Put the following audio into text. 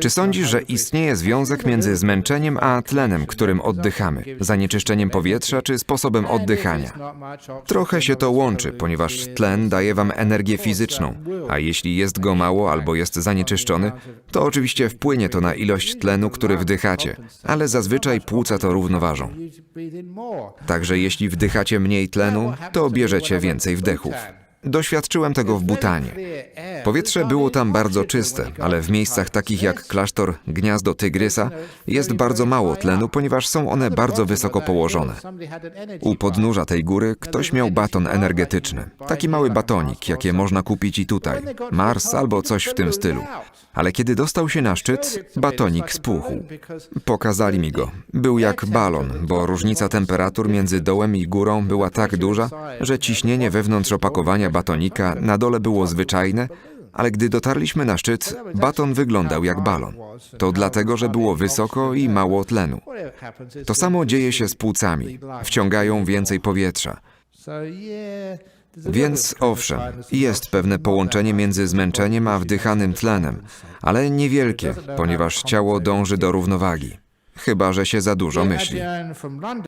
Czy sądzisz, że istnieje związek między zmęczeniem a tlenem, którym oddychamy, zanieczyszczeniem powietrza czy sposobem oddychania? Trochę się to łączy, ponieważ tlen daje wam energię fizyczną, a jeśli jest go mało albo jest zanieczyszczony, to oczywiście wpłynie to na ilość tlenu, który wdychacie, ale zazwyczaj płuca to równoważą. Także jeśli wdychacie mniej tlenu, to bierzecie więcej wdechów. Doświadczyłem tego w Butanie. Powietrze było tam bardzo czyste, ale w miejscach takich jak klasztor Gniazdo Tygrysa jest bardzo mało tlenu, ponieważ są one bardzo wysoko położone. U podnóża tej góry ktoś miał baton energetyczny. Taki mały batonik, jakie można kupić i tutaj. Mars albo coś w tym stylu. Ale kiedy dostał się na szczyt, batonik spuchł. Pokazali mi go. Był jak balon, bo różnica temperatur między dołem i górą była tak duża, że ciśnienie wewnątrz opakowania batonika na dole było zwyczajne, ale gdy dotarliśmy na szczyt, baton wyglądał jak balon. To dlatego, że było wysoko i mało tlenu. To samo dzieje się z płucami. Wciągają więcej powietrza. Więc owszem, jest pewne połączenie między zmęczeniem a wdychanym tlenem, ale niewielkie, ponieważ ciało dąży do równowagi. Chyba, że się za dużo myśli.